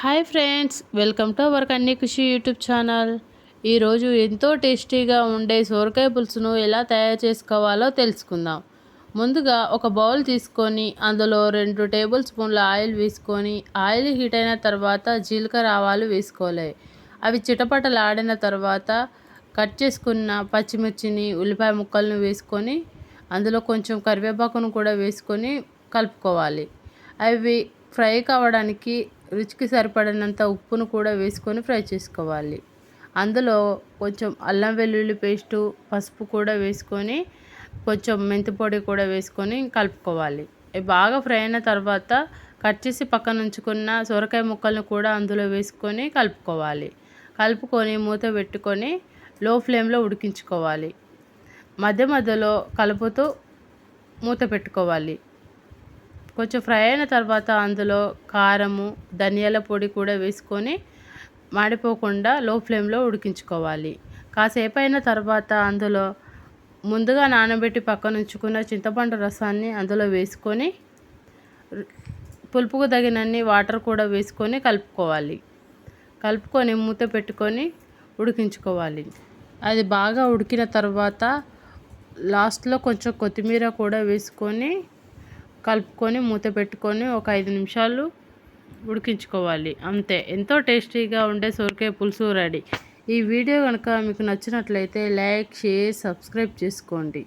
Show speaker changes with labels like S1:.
S1: Hi friends welcome to our Kanni Khushi YouTube channel. ఈరోజు ఎంతో టేస్టీగా ఉండే సోరకాయ పులుసును ఎలా తయారు చేసుకోవాలో తెలుసుకుందాం. ముందుగా ఒక బౌల్ తీసుకొని అందులో రెండు టేబుల్ స్పూన్ల ఆయిల్ వేసుకొని ఆయిల్ హీట్ అయిన తర్వాత జీలకర్ర ఆవాలు వేసుకోవాలి అవి చిటపటలాడిన తర్వాత కట్ చేసుకున్న పచ్చిమిర్చిని ఉల్లిపాయ ముక్కలను వేసుకొని అందులో కొంచెం కరివేపాకును కూడా వేసుకొని కలుపుకోవాలి. అవి ఫ్రై కావడానికి రుచికి సరిపడినంత ఉప్పును కూడా వేసుకొని ఫ్రై చేసుకోవాలి. అందులో కొంచెం అల్లం వెల్లుల్లి పేస్టు పసుపు కూడా వేసుకొని కొంచెం మెంతి పొడి కూడా వేసుకొని కలుపుకోవాలి. బాగా ఫ్రై అయిన తర్వాత కట్ చేసి పక్కన ఉంచుకున్న సొరకాయ ముక్కలను కూడా అందులో వేసుకొని కలుపుకోవాలి. కలుపుకొని మూత పెట్టుకొని లో ఫ్లేమ్లో ఉడికించుకోవాలి. మధ్య మధ్యలో కలుపుతూ మూత పెట్టుకోవాలి. కొంచెం ఫ్రై అయిన తర్వాత అందులో కారము ధనియాల పొడి కూడా వేసుకొని మాడిపోకుండా లో ఫ్లేమ్లో ఉడికించుకోవాలి. కాసేపు అయిన తర్వాత అందులో ముందుగా నానబెట్టి పక్కన ఉంచుకున్న చింతపండు రసాన్ని అందులో వేసుకొని పులుపుకు తగినన్ని వాటర్ కూడా వేసుకొని కలుపుకోవాలి. కలుపుకొని మూత పెట్టుకొని ఉడికించుకోవాలి. అది బాగా ఉడికిన తర్వాత లాస్ట్లో కొంచెం కొత్తిమీర కూడా వేసుకొని కలుపుకొని మూత పెట్టుకొని ఒక ఐదు నిమిషాలు ఉడికించుకోవాలి. అంతే. ఎంతో టేస్టీగా ఉండే సొరకాయ పులుసు రెడీ. ఈ వీడియో కనుక మీకు నచ్చినట్లయితే లైక్ షేర్ సబ్స్క్రైబ్ చేసుకోండి.